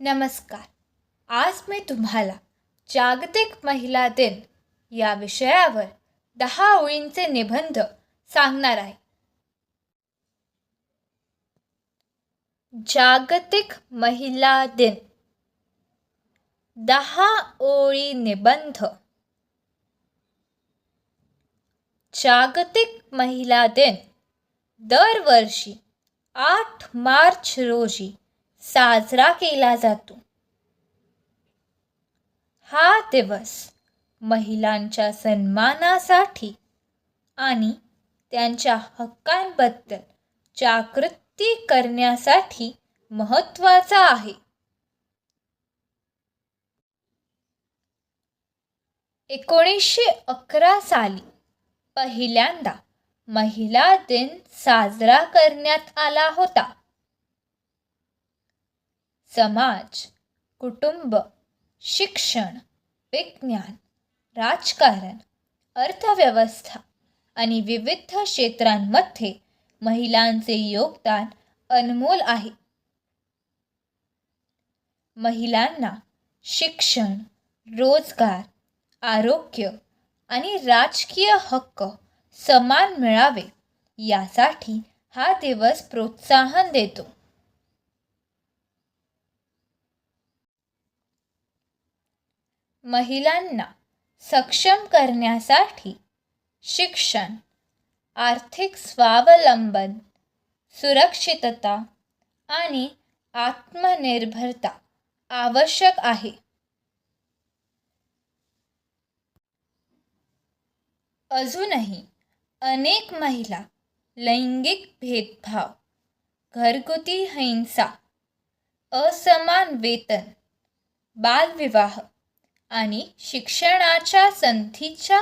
नमस्कार. आज मी तुम्हाला जागतिक महिला दिन या विषयावर दहा ओळींचे निबंध सांगणार आहे. जागतिक महिला दिन. दहा ओळी निबंध. जागतिक महिला दिन. दरवर्षी आठ मार्च रोजी साजरा केला जातो. हा दिवस महिलांच्या सन्मानासाठी आणि त्यांच्या हक्कांबद्दल जागृती करण्यासाठी महत्त्वाचा आहे. एकोणीसशे अकरा साली पहिल्यांदा महिला दिन साजरा करण्यात आला होता. समाज कुटुंब शिक्षण विज्ञान राजकारण अर्थव्यवस्था आणि विविध क्षेत्रांमध्ये महिलांचे योगदान अनमोल आहे. महिलांना शिक्षण रोजगार आरोग्य आणि राजकीय हक्क समान मिळावे यासाठी हा दिवस प्रोत्साहन देतो. महिलांना सक्षम करण्यासाठी शिक्षण आर्थिक स्वावलंबन सुरक्षितता आणि आत्मनिर्भरता आवश्यक आहे. अजूनही अनेक महिला लैंगिक भेदभाव घरगुती हिंसा असमान वेतन बालविवाह आणि शिक्षणाच्या संधीच्या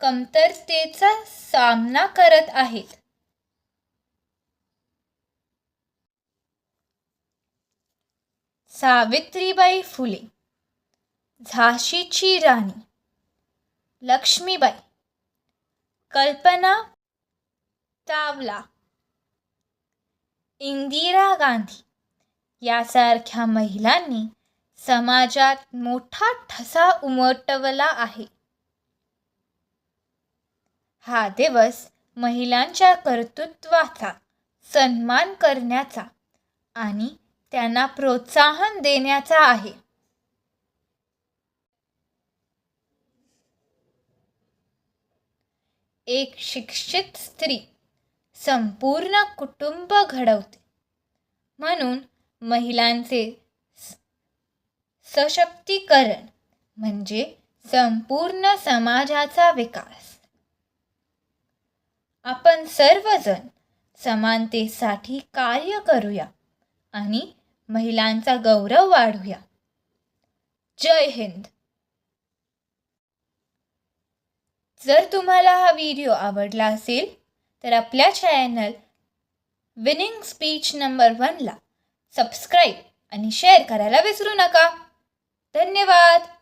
कमतरतेचा सामना करत आहेत. सावित्रीबाई फुले झाशीची राणी. लक्ष्मीबाई कल्पना चावला इंदिरा गांधी यासारख्या महिलांनी समाजात मोठा ठसा उमटवला आहे. हा दिवस महिलांच्या कर्तृत्वाचा सन्मान करण्याचा आणि त्यांना प्रोत्साहन देण्याचा आहे. एक शिक्षित स्त्री संपूर्ण कुटुंब घडवते. म्हणून महिलांचे सशक्तीकरण म्हणजे संपूर्ण समाजाचा विकास. आपण सर्वजण समानतेसाठी कार्य करूया आणि महिलांचा गौरव वाढूया. जय हिंद. जर तुम्हाला हा व्हिडिओ आवडला असेल तर आपल्या चॅनल विनिंग स्पीच नंबर वनला सबस्क्राईब आणि शेअर करायला विसरू नका. धन्यवाद.